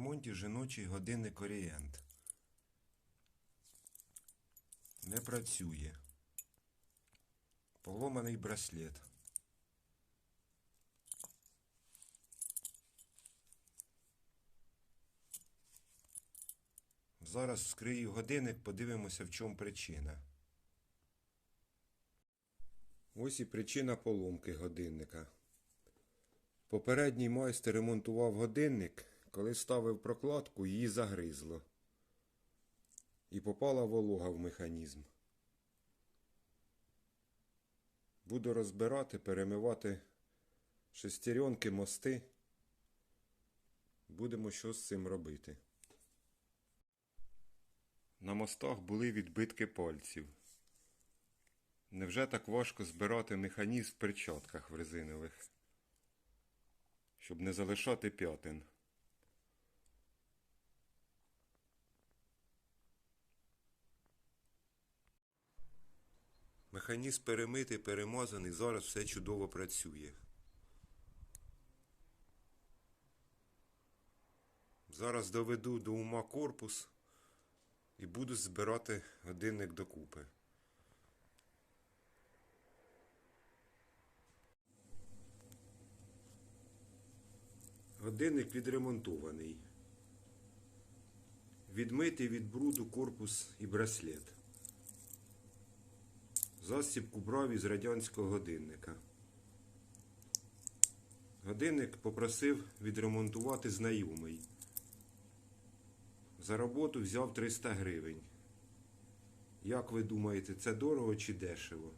ремонті жіночий годинник Орієнт. Не працює. Поломаний браслет. Зараз вскрию годинник, подивимося, в чому причина. Ось і причина поломки годинника. Попередній майстер ремонтував годинник, коли ставив прокладку, її загризло. І попала волога в механізм. Буду розбирати, перемивати шестеренки, мости. Будемо що з цим робити. На мостах були відбитки пальців. Невже так важко збирати механізм в перчатках в резинових, щоб не залишати п'ятин? Механізм перемитий, перемазаний, зараз все чудово працює. Зараз доведу до ума корпус і буду збирати годинник докупи. Годинник відремонтований. Відмитий від бруду корпус і браслет. Застібку брав із радянського годинника. Годинник попросив відремонтувати знайомий. За роботу взяв 300 гривень. Як ви думаєте, це дорого чи дешево?